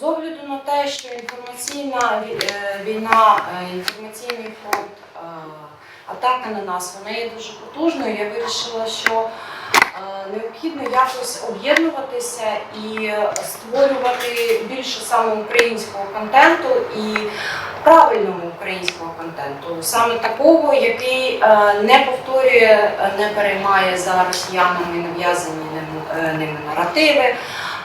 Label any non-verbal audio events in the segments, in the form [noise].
З огляду на те, що інформаційна е, війна, е, інформаційний фронт, е, атака на нас, вона є дуже потужною. Я вирішила, що необхідно якось об'єднуватися і створювати більше саме українського контенту і правильного українського контенту, саме такого, який не повторює, не переймає за росіянами нав'язані ними наративи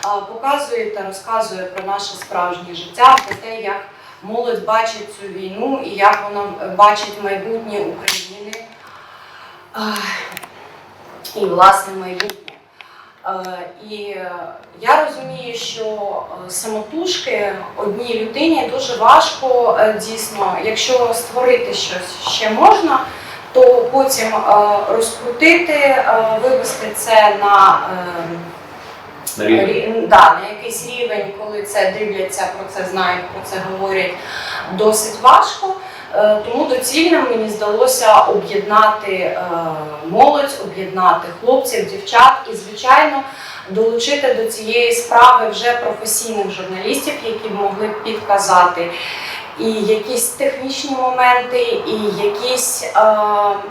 показує та розказує про наше справжнє життя, про те, як молодь бачить цю війну і як вона бачить майбутнє України і власне майбутнє. І е, я розумію, що е, самотужки одній людині дуже важко е, дійсно, якщо створити щось ще можна, то потім розкрутити, вивести це на На рівні. Рі- да, на якийсь рівень, коли це дивляться, про це знають, про це говорять, досить важко. Е, Тому доцільним мені здалося об'єднати е, молодь, об'єднати хлопців, дівчат і, звичайно, долучити до цієї справи вже професійних журналістів, які б могли б підказати і якісь технічні моменти, і якісь е,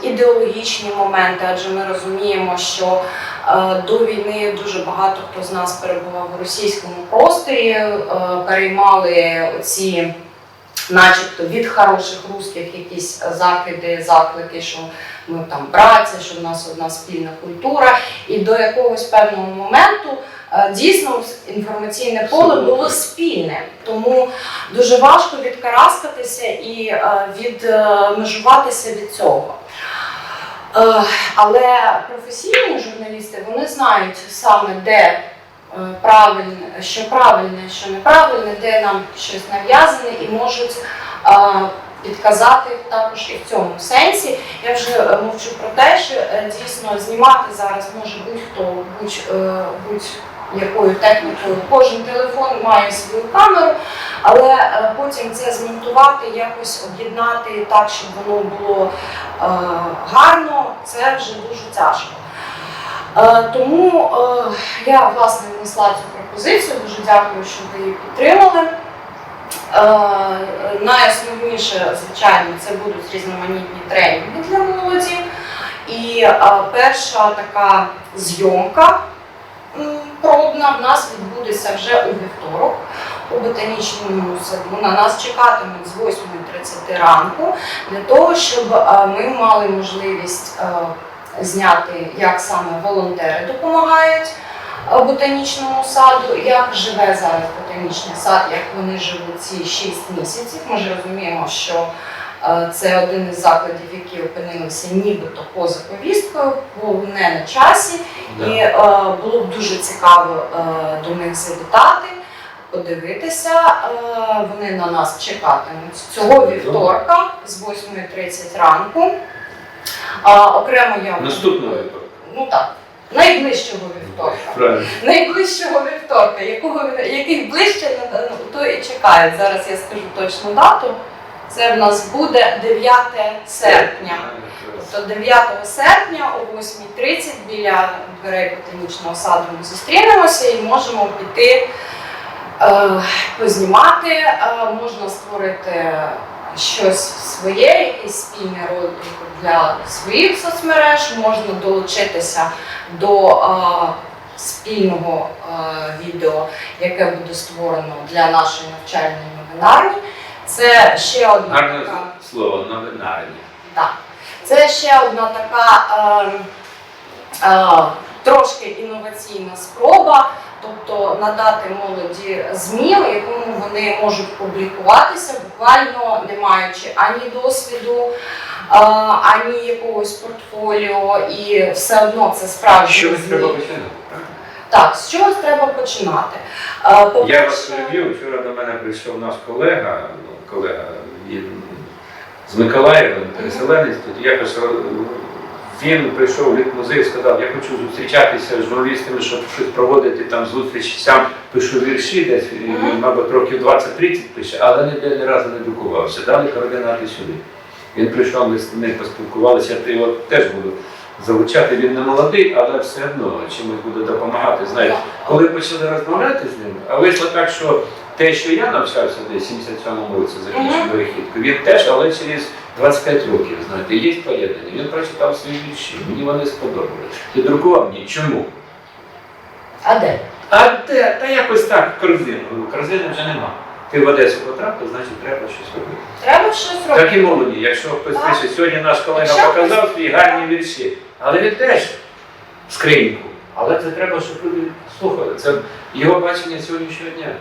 ідеологічні моменти, адже ми розуміємо, що До війни дуже багато хто з нас перебував у російському просторі, е, переймали ці, начебто, від хороших русських якісь закиди, заклики, що ми там братці, що в нас одна спільна культура. І до якогось певного моменту е, дійсно інформаційне поле було спільне. Тому дуже важко відкараскатися і е, відмежуватися від цього. Е, Але професійні журналісти вони знають саме де е, правильне, що правильне, що неправильне, де нам щось нав'язане, і можуть е, підказати також і в цьому сенсі. Я вже мовчу про те, що дійсно знімати зараз може будь-хто, будь, будь-якою технікою. Кожен телефон має свою камеру, але е, потім це змонтувати, якось об'єднати так, щоб воно було е, гарно, це вже дуже тяжко. Е, Тому я власне внесла цю пропозицію. Дуже дякую, що ви її підтримали. Найосновніше, звичайно, це будуть різноманітні тренінги для молоді. І перша така зйомка пробна в нас відбудеться вже у вівторок у ботанічному саду. На нас чекатимуть з 8.30 ранку для того, щоб е, ми мали можливість е, зняти, як саме волонтери допомагають е, ботанічному саду, як живе зараз ботанічний сад, як вони живуть ці 6 місяців. Ми ж розуміємо, що це один із закладів, які опинилися нібито поза повісткою, був не на часі. Да. І е, було б дуже цікаво е, до них завітати, подивитися. Е, вони на нас чекатимуть цього вівторка з 8.30 ранку. Окремо я Наступного випадку. ну так, найближчого вівторка. Правильно. Найближчого вівторка, якого який ближче ну, то і чекають. Зараз я скажу точну дату. Це в нас буде 9 серпня. Тобто 9 серпня о 8.30 біля дверей ботанічного саду ми зустрінемося і можемо піти е, познімати, е, можна створити щось своє, якийсь спільний ролик для своїх соцмереж, можна долучитися до е, спільного е, відео, яке буде створено для нашої навчальної новинарні. Це ще одна Гарне така. слово новинарні. Так. Це ще одна така е, е, трошки інноваційна спроба, тобто надати молоді ЗМІ, в якому вони можуть публікуватися, буквально не маючи ані досвіду, е, ані якогось портфоліо, і все одно це справді Що треба починати? Так, з чогось треба починати. Е, Я вас переб'ю. Вчора до мене прийшов наш колега, ну, колега він з Миколаєва, переселенець тут. Я кажу, він прийшов від музею, сказав, я хочу зустрічатися з журналістами, щоб щось проводити там зустрічі. Сам пишу вірші десь, і, мабуть, років 20-30 пише, але ніде ні разу не друкувався. Дали координати сюди. Він прийшов, ми з ним поспілкувалися, я його теж буду залучати. Він не молодий, але все одно чимось буде допомагати. Знаєте, коли почали розмовляти з ним, а вийшло так, що те, що я навчався десь в 77-му році, закінчив перехідку, він теж, але через 25 років, знаєте, є поєднання. Він прочитав свої вірші, мені вони сподобались. І друкував мені. Чому? А де? А де? Та якось так, корзину. Корзини вже нема. Ти в Одесу потрапив, значить треба щось робити. Треба щось робити. Так і молоді, якщо хтось Так. пише, сьогодні наш колега Якщо показав свої гарні вірші, але він теж скриньку. Але це треба, щоб люди слухали. Це його бачення сьогоднішнього дня.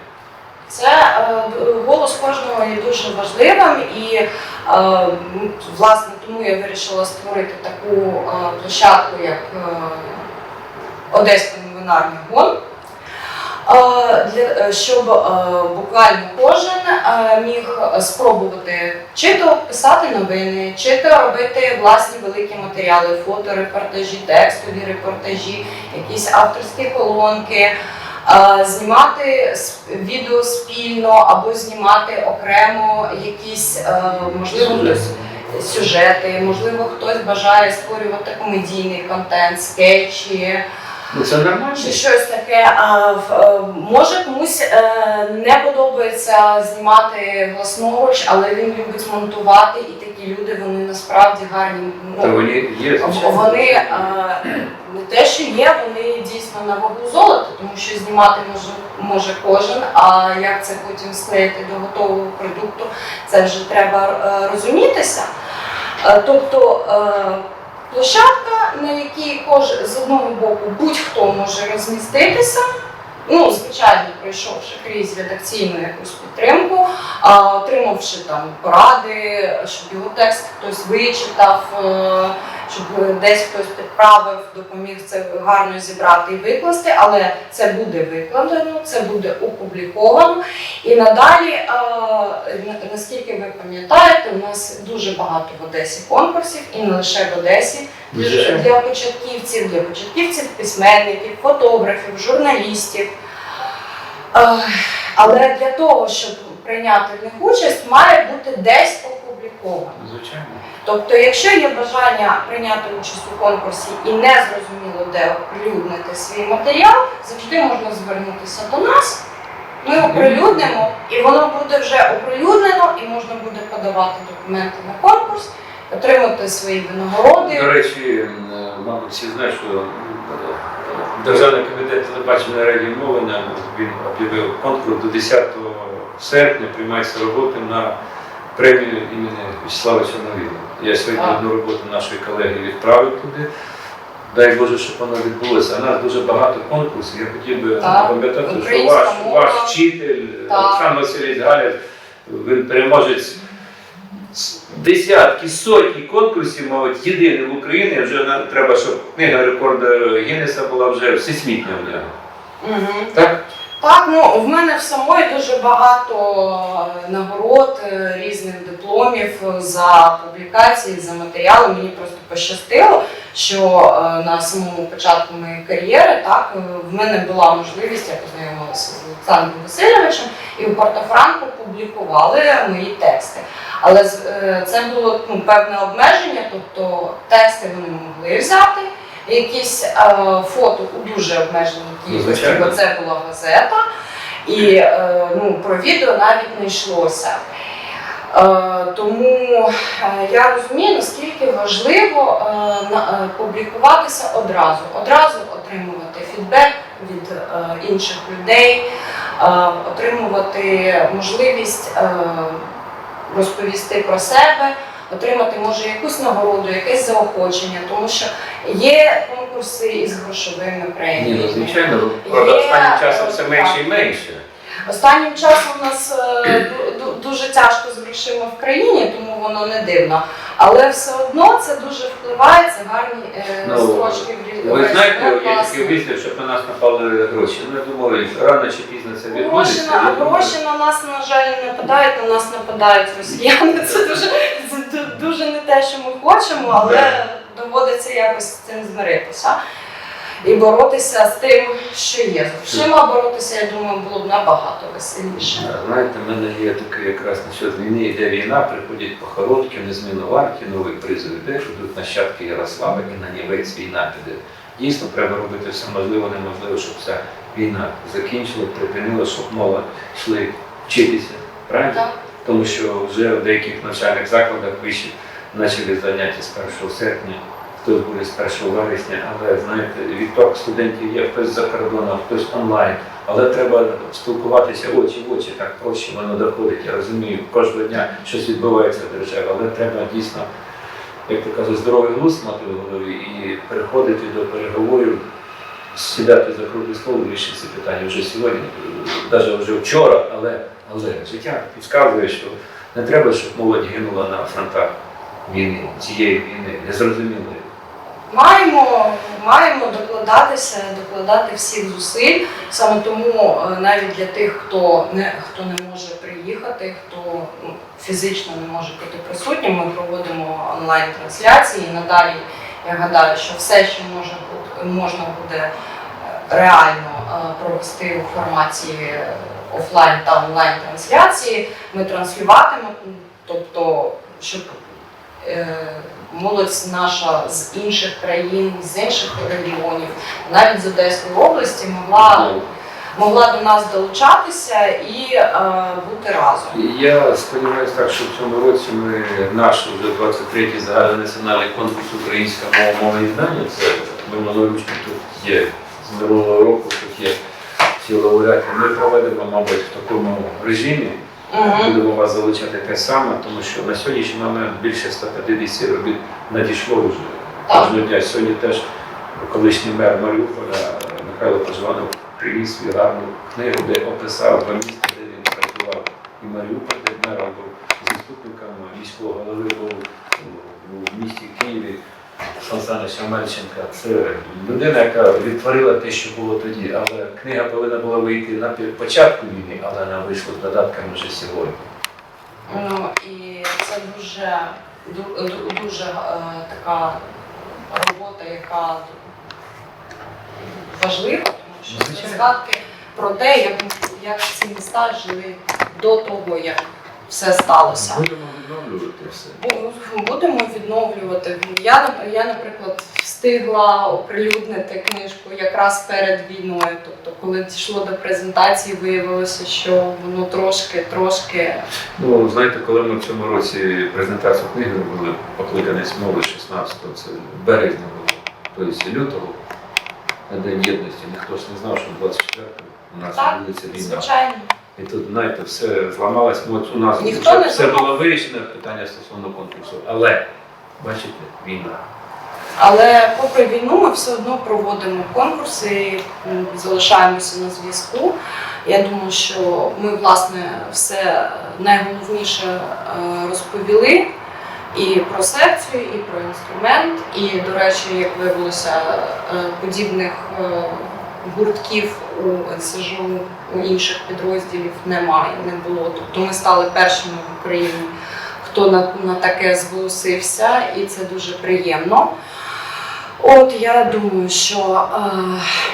Це е, голос кожного є дуже важливим і е, власне тому я вирішила створити таку е, площадку, як Одеський новинарний гон. Щоб буквально кожен міг спробувати чи то писати новини, чи то робити власні великі матеріали, фоторепортажі, текстові репортажі, якісь авторські колонки, знімати відео спільно або знімати окремо якісь, е, можливо, хтось сюжети, можливо, хтось бажає створювати комедійний контент, скетчі. Ну це нормально. Чи щось таке. А, е, може комусь е, не подобається знімати власноруч, але він любить монтувати, і такі люди вони насправді гарні. Та Ну, вони є, вони е, не те, що є, вони дійсно на вагу золота, тому що знімати може, може кожен. А як це потім склеїти до готового продукту, це вже треба е, розумітися. Е, Тобто е, площадка, на якій кож з одного боку будь-хто може розміститися. Ну, звичайно, пройшовши крізь редакційну якусь підтримку, отримавши там поради, щоб його текст хтось вичитав, е, щоб десь хтось підправив, допоміг це гарно зібрати і викласти, але це буде викладено, це буде опубліковано. І надалі, е, наскільки ви пам'ятаєте, у нас дуже багато в Одесі конкурсів, і не лише в Одесі, для, для початківців, для початківців, письменників, фотографів, журналістів. Е, Але для того, щоб прийняти в них участь, має бути десь опубліковано. Звичайно. Тобто, якщо є бажання прийняти участь у конкурсі і не зрозуміло, де оприлюднити свій матеріал, завжди можна звернутися до нас. Ми оприлюднимо, і воно буде вже оприлюднено, і можна буде подавати документи на конкурс, отримати свої винагороди. До речі, мабуть, всі знають, що Державний комітет телебачення радіомовлення він об'явив конкурс до 10 серпня приймається роботи на премію імені Вячеслава Чорновіла. Я сьогодні одну роботу нашої колеги відправив туди. Дай Боже, щоб воно відбулося. У нас дуже багато конкурсів. Я хотів би пам'ятати, що ваш, ваш вчитель. Олександр Васильович Галя, він переможець десятки, сотні конкурсів, мабуть, єдиний в Україні. Вже треба, щоб книга рекорду Гіннеса була вже всесвітня в нього. Угу. Так? Так, ну в мене в самої дуже багато е, нагород, е, різних дипломів е, за публікації, за матеріали. Мені просто пощастило, що на самому початку моєї кар'єри так в мене була можливість, я познайомилася з Олександром Васильовичем, і у Портофранко публікували мої тексти. Але це було ну, певне обмеження, тобто тексти вони могли взяти. Якісь е, фото у дуже обмеженій кількості, бо це була газета, і е, ну, про відео навіть не йшлося. Е, тому е, я розумію, наскільки важливо е, на- е, публікуватися одразу, одразу отримувати фідбек від е, інших людей, е, отримувати можливість е, розповісти про себе, отримати може якусь нагороду, якесь заохочення, тому що є конкурси із грошовими Ні, ну звичайно, правда, останнім часом все менше і менше. Останнім часом у нас е, ду- ду- дуже тяжко з грошима в країні, тому воно не дивно. Але все одно це дуже впливає, це гарні е, Ну, строчки в Ви знаєте, є класні. такий щоб на нас напали гроші. Ну, я думаю, рано чи пізно це відбудеться. гроші на нас, на жаль, не нападають, на нас нападають росіяни. Це дуже, дуже не те, що ми хочемо, але доводиться якось з цим змиритися. І боротися з тим, що є. З грошима боротися, я думаю, було б набагато веселіше. Знаєте, в мене є таке якраз насчет війни, йде війна, приходять похородки, незмінно варті, новий призов іде, що тут нащадки Ярослава і на нівець війна піде. Дійсно, треба робити все можливе, неможливе, щоб ця війна закінчила, припинила, щоб молодь йшли вчитися, правильно? Так. Тому що вже в деяких навчальних закладах вищі почали заняття з 1 серпня, хтось буде з 1 вересня, але знаєте, відток студентів є хтось за кордоном, хтось онлайн. Але треба спілкуватися очі в очі, так проще воно доходить. Я розумію, кожного дня щось відбувається в державі, але треба дійсно, як то кажуть, здоровий глузд мати в голові і переходити до переговорів, сідати за круглий стол, вирішити ці питання вже сьогодні, навіть вже вчора, але, але життя підказує, що не треба, щоб молодь гинула на фронтах війни, цієї війни, незрозумілої. Маємо, маємо докладатися, докладати всіх зусиль. Саме тому е, навіть для тих, хто не хто не може приїхати, хто ну, фізично не може бути присутнім, ми проводимо онлайн трансляції. Надалі я гадаю, що все, що може бути, можна буде реально е, провести у форматі офлайн та онлайн трансляції, ми транслюватимемо, тобто, щоб е, молодь наша з інших країн, з інших регіонів, навіть з Одеської області, могла, могла до нас долучатися і е, бути разом. Я сподіваюся так, що в цьому році ми наш вже 23-й загальнонаціональний конкурс Українська мова мова і знання, це минулорічний тут є минулого року, тут є ці лауреати. Ми проведемо, мабуть, в такому режимі. Будемо вас залучати те саме, тому що на сьогоднішній момент більше 150 робіт надійшло вже кожного дня. Сьогодні теж колишній мер Маріуполя Михайло Пожванов приніс свою гарну книгу, де описав два місця, де він працював. І Маріуполь, де мером був заступником міського голови був у місті Києві. Сан Саныч Це людина, яка відтворила те, що було тоді. Але книга повинна була вийти на початку війни, але вона вийшла з додатками вже сьогодні. Ну, і це дуже, ду- ду- дуже е, така робота, яка важлива, тому що це Звичайно. згадки про те, як, як ці міста жили до того, як все сталося. Будемо відновлювати все. Будемо відновлювати. Я, я, наприклад, встигла оприлюднити книжку якраз перед війною. Тобто, коли дійшло до презентації, виявилося, що воно трошки, трошки Ну, знаєте, коли ми в цьому році презентацію книги робили покликаність мови 16-го, це березня було, тобто лютого, на День єдності, ніхто ж не знав, що 24-го у нас відбудеться війна. звичайно. І тут, знаєте, все зламалось, ми от у нас Ніхто вже не все було вирішено питання стосовно конкурсу. Але, бачите, війна. Але попри війну ми все одно проводимо конкурси, залишаємося на зв'язку. Я думаю, що ми власне все найголовніше е, розповіли і про секцію, і про інструмент. І, до речі, як виявилося, е, подібних е, гуртків у НСЖУ у інших підрозділів немає, не було. Тобто ми стали першими в Україні, хто на, на таке зголосився, і це дуже приємно. От я думаю, що е,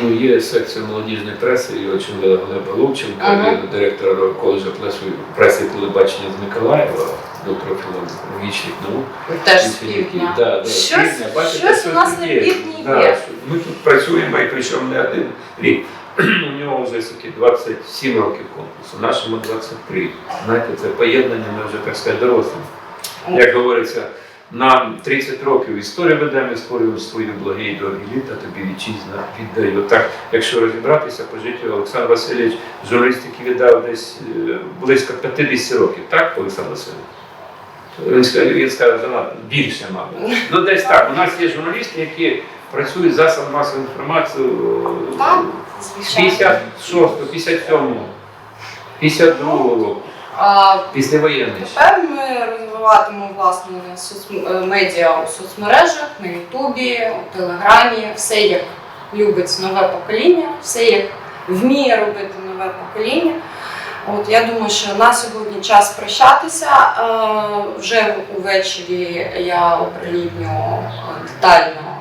Ну, є секція молодіжної преси, і очолила Глеба Ловченка, Ага. директора коледжу преси- преси і телебачення з Миколаєва, доктора філологічних наук. теж з півдня. Да, да, Щось- півдня. Бачите, щось у нас на є. півдні Да, є. Ми тут працюємо і причому не один рік. [clears throat] У нього вже скільки 27 років конкурсу, нашому 23. Знаєте, це поєднання, ми вже так сказати, дорослі. Як говориться, нам 30 років історію ведемо, створюємо свої благі і дорогі літа, тобі вітчизна віддаю. Так, якщо розібратися по життю, Олександр Васильович журналістики віддав десь е, близько 50 років, так, Олександр Васильович? Він сказав, занадто більше, мабуть. Ну, десь так. У нас є журналісти, які працюють з засобами масової інформації е, Так, з звичайно. 56, 57, 52 року, А, післявоєнний. Тепер ми розвиватимемо власне е, медіа у соцмережах, на Ютубі, у Телеграмі, все як любить нове покоління, все як вміє робити нове покоління. От я думаю, що на сьогодні час прощатися. Е, Вже увечері я оприлюдню е, детально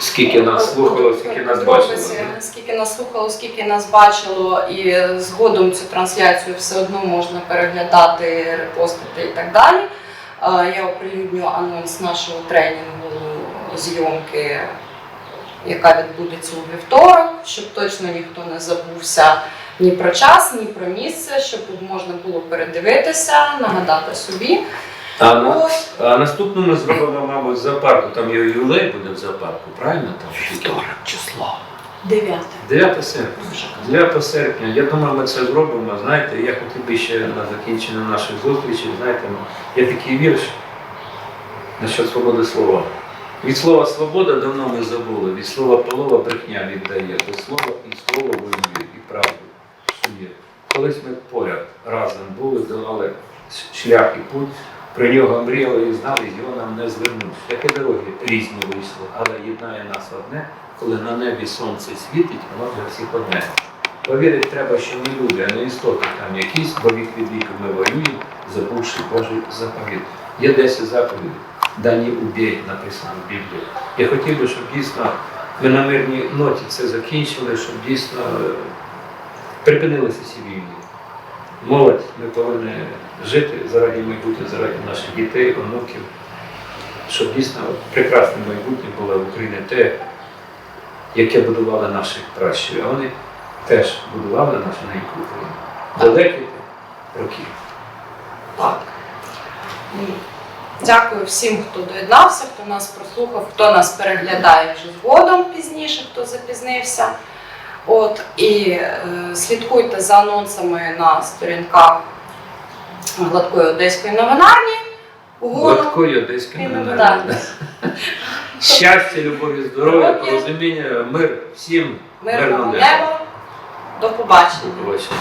Скільки нас слухало, скільки нас бачило. Скільки нас слухало, скільки нас бачило, і згодом цю трансляцію все одно можна переглядати, репостити і так далі. Е, Я оприлюдню анонс нашого тренінгу зйомки, яка відбудеться у вівторок, щоб точно ніхто не забувся. Ні про час, ні про місце, щоб можна було передивитися, нагадати собі. А, на, а наступну ми зробимо, мабуть, в зоопарку. Там є юлей буде в зоопарку, правильно? Там Вівторок число. Дев'яте. 9 серпня. 9 серпня. Я думаю, ми це зробимо. Знаєте, я хотів би ще на закінчення наших зустрічей, знаєте, ну, є такий вірш насчет свободи слова. Від слова свобода давно ми забули, від слова полова брехня віддає, до слова і слово воює, і правду псує. Колись ми поряд разом були, долали шлях і путь, про нього мріяли і знали, його нам не звернуть. Які дороги різні вийшли, але єднає нас одне, коли на небі сонце світить, воно для всіх одне. Повірити треба, що ми люди, а не істоти там якісь, бо вік від віку ми воюємо, забувши Божий заповіт. Є 10 заповідей, дані убій, написано в Біблії. Я хотів би, щоб дійсно ми на мирній ноті це закінчили, щоб дійсно е, припинилися ці війни. Молодь, ми повинні жити заради майбутнього, заради наших дітей, онуків, щоб дійсно прекрасне майбутнє було в Україні те, яке будували наші пращури. А вони теж будували нашу неньку Україну. Далекі роки. Дякую всім, хто доєднався, хто нас прослухав, хто нас переглядає вже згодом пізніше, хто запізнився. От, і е, слідкуйте за анонсами на сторінках гладкої одеської новинарні. Гладкої одеської новинарні. [laughs] Щастя, любові, здоров'я, порозуміння, мир всім. Мирного неба. До побачення. До побачення.